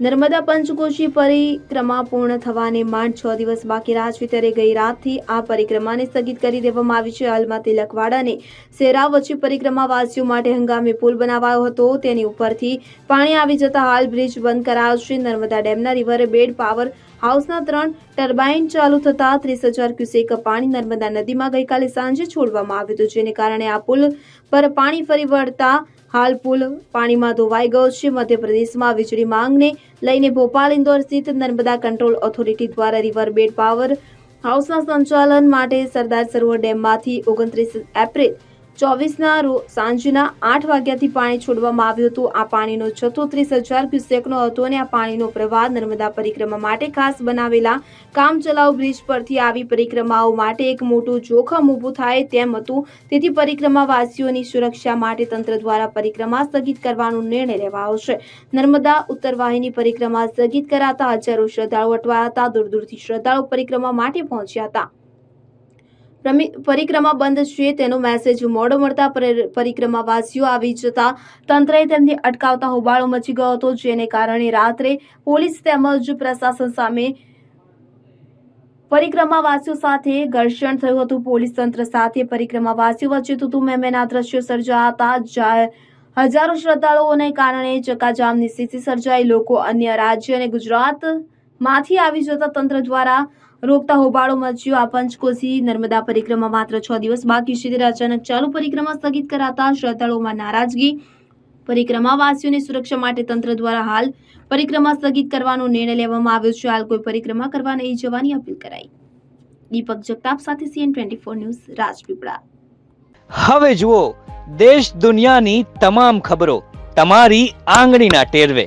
નર્મદા પંચકોશી પરિક્રમા પૂર્ણ થવાને માંડ છ દિવસ બાકી રહ્યા છે. ત્યારે ગઈ રાતથી આ પરિક્રમાને સ્થગિત કરી દેવામાં આવી છે. હાલમાં તિલકવાડા અને સેરા વચ્ચે પરિક્રમાવાસીઓ માટે હંગામી પુલ બનાવાયો હતો. તેની ઉપરથી પાણી આવી જતા હાલ બ્રિજ બંધ કરાયો છે. નર્મદા ડેમના રિવર બેડ પાવર હાઉસના ત્રણ ટર્બાઇન ચાલુ થતા ત્રીસ હજાર ક્યુસેક પાણી નર્મદા નદીમાં ગઈકાલે સાંજે છોડવામાં આવ્યું હતું, જેને કારણે આ પુલ પર પાણી ફરી વળતા હાલ પુલ પાણીમાં ધોવાઈ ગયો છે. મધ્યપ્રદેશમાં વીજળી માંગને લઈને ભોપાલ, ઇન્દોર સ્થિત નર્મદા કંટ્રોલ ઓથોરિટી દ્વારા રિવર બેડ પાવર હાઉસના સંચાલન માટે સરદાર સરોવર ડેમમાંથી ઓગણત્રીસ એપ્રિલ ચોવીસના રો, સાંજના આઠ વાગ્યાથી પાણી છોડવામાં આવ્યું હતું. આ પાણીનો જથ્થો ત્રીસ હજાર ક્યુસેકનો હતો અને આ પાણીનો પ્રવાહ નર્મદા પરિક્રમા માટે ખાસ બનાવેલા કામચલાઉ બ્રિજ પરથી આવી પરિક્રમાઓ માટે એક મોટું જોખમ ઊભું થાય તેમ હતું. તેથી પરિક્રમાવાસીઓની સુરક્ષા માટે તંત્ર દ્વારા પરિક્રમા સ્થગિત કરવાનો નિર્ણય લેવાયો છે. નર્મદા ઉત્તર વાહિની પરિક્રમા સ્થગિત કરાતા હજારો શ્રદ્ધાળુ અટવાયા હતા. દૂર દૂરથી શ્રદ્ધાળુ પરિક્રમા માટે પહોંચ્યા હતા. પરિક્રમા બંધ છે, તેનો મેસેજ મોડો મળતા પર- પરિક્રમાવાસીઓ આવી જતા તંત્રએ તેમને અટકાવતા હોબાળો મચી ગયો હતો, જેને કારણે રાત્રે પોલીસ તેમજ પ્રશાસન સામે પરિક્રમાવાસીઓ સાથે ઘર્ષણ થયું હતું. પોલીસ તંત્ર સાથે પરિક્રમાવાસીઓ વચ્ચે તું તું મેમેના દ્રશ્યો સર્જાયા હતા જા- હજારો શ્રદ્ધાળુઓને કારણે ચકાજામની સ્થિતિ સર્જાઈ. લોકો અન્ય રાજ્ય અને ગુજરાતમાંથી આવી જતા તંત્ર દ્વારા રોકતા હોબાળો મચ્યો. આ પંચકોશી નર્મદા પરિક્રમા માત્ર છ દિવસ બાકી છે. ત્યારે અચાનક ચાલુ પરિક્રમા સ્થગિત કરાતા શ્રદ્ધાળુઓમાં નારાજગી. પરિક્રમાવાસીઓની સુરક્ષા માટે તંત્ર દ્વારા હાલ પરિક્રમા સ્થગિત કરવાનો નિર્ણય લેવામાં આવ્યો છે. હાલ કોઈ પરિક્રમા કરવા નહીં જવાની અપીલ કરાઈ. દીપક જગતાપ સાથે CN twenty four news, Rajpipla. હવે જુઓ, દેશ દુનિયાની તમામ ખબરો તમારી આંગળીના ટેરવે.